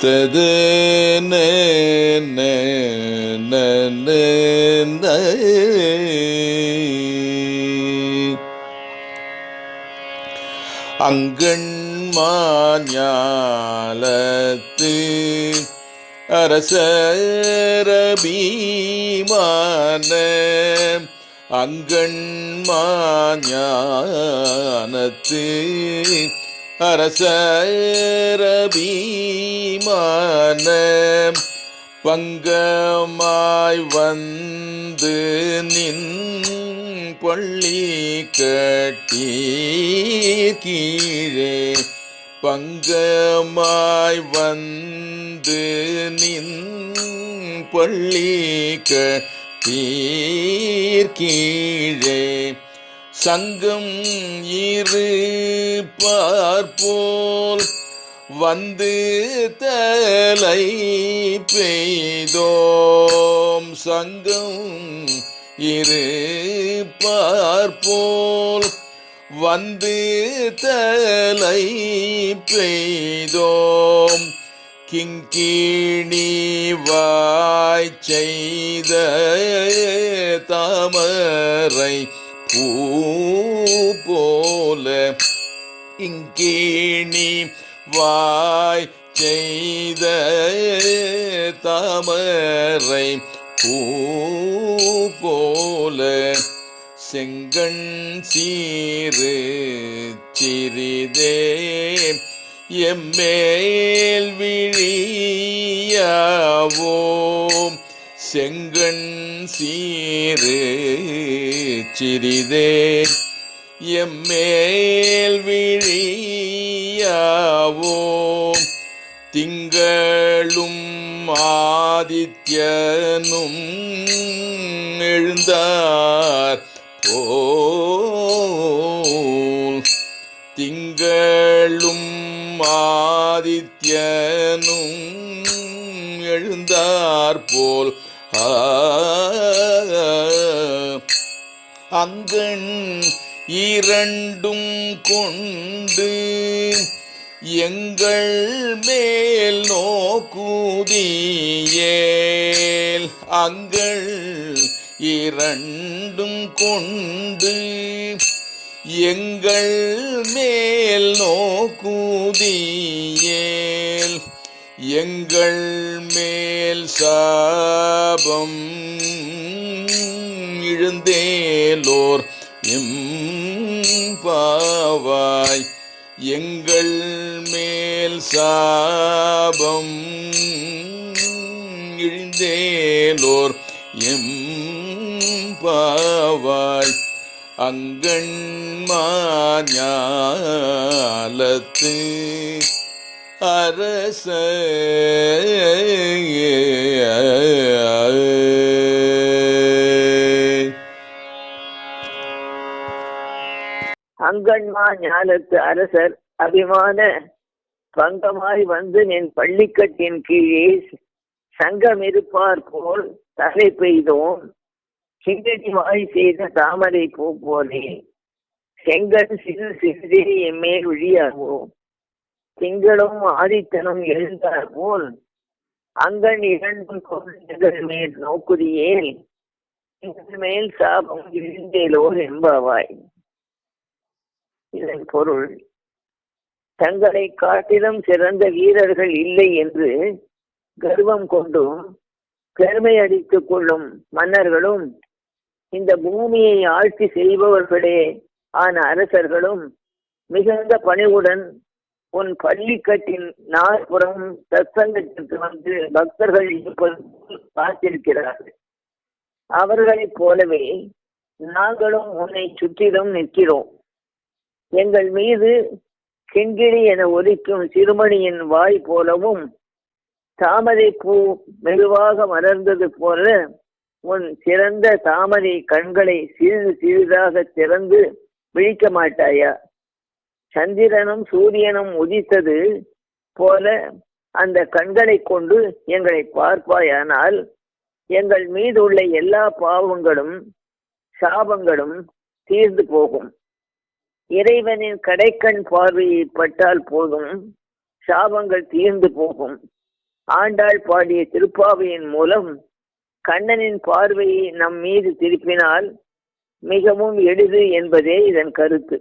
தது அங்கண்மாஞாலத்து அரசரபீமான அங்கண்மாஞானத்து அரசரபீமான பங்கமாய் வந்து நின் பள்ளி கட்டி கீழே. பங்கமாய் வந்து நின் பள்ளி கீழே. சங்கம் இரு பார்ப்போல் வந்து தலை பெய்தோம். சங்கம் இரு பார்ப்போல் வந்து தலை பெய்தோம். கிங்கிணி வாய் செய்த தாமரை பூ போல இங்கேணி வாய் செய்த தாமரை பூ போல செங்கண் சீரு சிறிதே எம்மேல் விழியாவோம் செங்கண் சீரு சிறிதே எம்மேல் விழியாவோம். திங்களும் ஆதித்யனும் எழுந்தார் போல். திங்களும் ஆதித்யனும் எழுந்தார் போல். அங்கண் இரண்டும் கொண்டு எங்கள் மேல் நோக்குதியேல் அங்கள் இரண்டும் கொண்டு எங்கள் மேல் நோக்குதிய எங்கள் மேல் சாபம் இழுந்தேலோர் எம் பாவாய். எங்கள் மேல் சாபம் இழிந்தேலோர் எம் பாவாய். அங்கண்மாஞாலத்து அரச. அங்கன்மா ஞானத்து அரசர் அபிமான பங்கமாய் வந்து நின் பள்ளிக்கட்டின் கீழே சங்கம் இருப்பார் போல் தலை பெய்தோம். சிங்கடி வாய் செய்த தாமரை பூ போலே. செங்கன் சிறு சிறிதே எம்மேல் விழியாவோம் திங்களும் ஆதித்தனும் எழுந்தார் போல் அங்கன் இரண்டும் குழந்தைகள் மேல் நோக்குதியேல் மேல் சாபம் விழுந்தேலோர் என்பாவாய். இதன் பொருள் தங்களை காட்டிலும் சிறந்த வீரர்கள் இல்லை என்று கர்வம் கொண்டும் பெருமை அடித்துக் கொள்ளும் மன்னர்களும் இந்த பூமியை ஆட்சி செய்பவர்களே ஆன அரசர்களும் மிகுந்த பணிவுடன் உன் பள்ளிக்கட்டின் நாற்புறம் சத்சங்கத்திற்கு வந்து பக்தர்கள் இருப்பது பார்த்திருக்கிறார்கள் அவர்களைப் போலவே நாங்களும் உன்னை சுற்றிலும் நிற்கிறோம். எங்கள் மீது கிங்கிணி என ஒலிக்கும் சிறுமணியின் வாய் போலவும் தாமரை பூ மெதுவாக மலர்ந்தது போல உன் சிறந்த தாமரை கண்களை சிறிது சிறிதாக திறந்து விழிக்க மாட்டாயா? சந்திரனும் சூரியனும் உதித்தது போல அந்த கண்களை கொண்டு எங்களை பார்ப்பாயானால் எங்கள் மீது உள்ள எல்லா பாவங்களும் சாபங்களும் தீர்ந்து போகும். இறைவனின் கடைக்கண் பார்வையை பட்டால் போதும் சாபங்கள் தீர்ந்து போகும். ஆண்டாள் பாடிய திருப்பாவையின் மூலம் கண்ணனின் பார்வையை நம் மீது திருப்பினால் மிகவும் எளிது என்பதே இதன் கருத்து.